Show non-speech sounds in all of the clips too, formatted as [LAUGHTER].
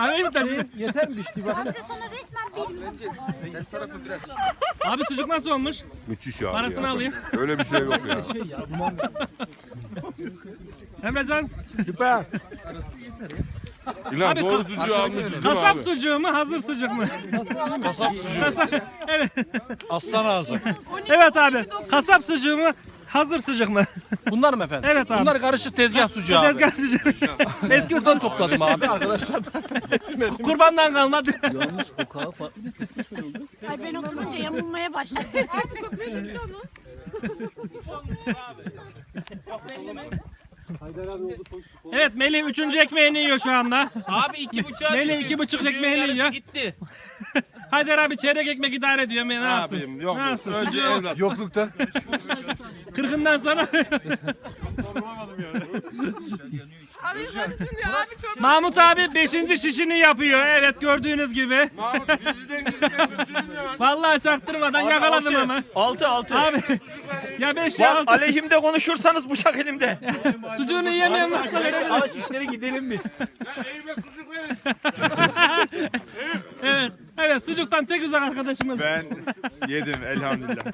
Kahveyi mi taşıyor? Yeter mi dişti bak. Gamze sana resmen bir Abi sucuk nasıl olmuş? Müthiş abi Parasını ya. alayım. Öyle bir şey yok ya. Şey ya duman. Emrecan Süper. İlan Abi, doğru sucuğu almışız değil mi kasap abi? sucuğu mu hazır sucuk mu? Kasap sucuğu. Kasap- evet. Aslan ağzı. evet abi. Kasap sucuğu mu hazır sucuk mu? Bunlar mı efendim? [LAUGHS] Evet abi. Bunlar karışık tezgah sucuğu abi. [LAUGHS] Tezgah sucuğu. Eski usul topladım abi arkadaşlar. kurbandan kalmadı. Ay ben oturunca yamulmaya başladım. Abi köpüğü gitti onun. evet Melih üçüncü ekmeğini yiyor şu anda. Abi iki buçuk. Melih iki buçuk ekmeğini yiyor. gitti. Haydar abi çeyrek ekmek idare ediyor. Ne yapsın? Abim yok. Ne yapsın? Önce evlat. Yoklukta. Kırkından sonra Abi konuşun ya abi çok. Mahmut abi beşinci şişini yapıyor. Evet gördüğünüz gibi. Vallahi çaktırmadan yakaladım ama. Altı altı. Abi ya beş ya Bak altı. aleyhimde konuşursanız bıçak elimde. Sucuğunu yiyemiyorum varsa verebilirim. Al şişleri gidelim biz. Evet. Sucuktan tek uzak arkadaşımız. Ben yedim elhamdülillah.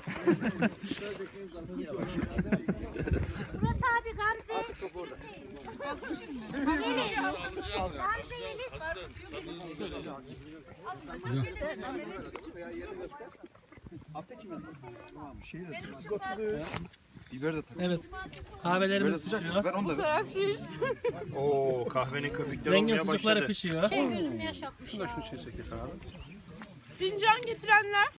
Murat abi Gamze. Yeliz. Gamze Yeliz. Evet. Kahvelerimiz pişiyor. Oo kahvenin köpükleri Zengin olmaya sucukları başladı. pişiyor. Şey gözümde yaş akmış. Fincan getirenler.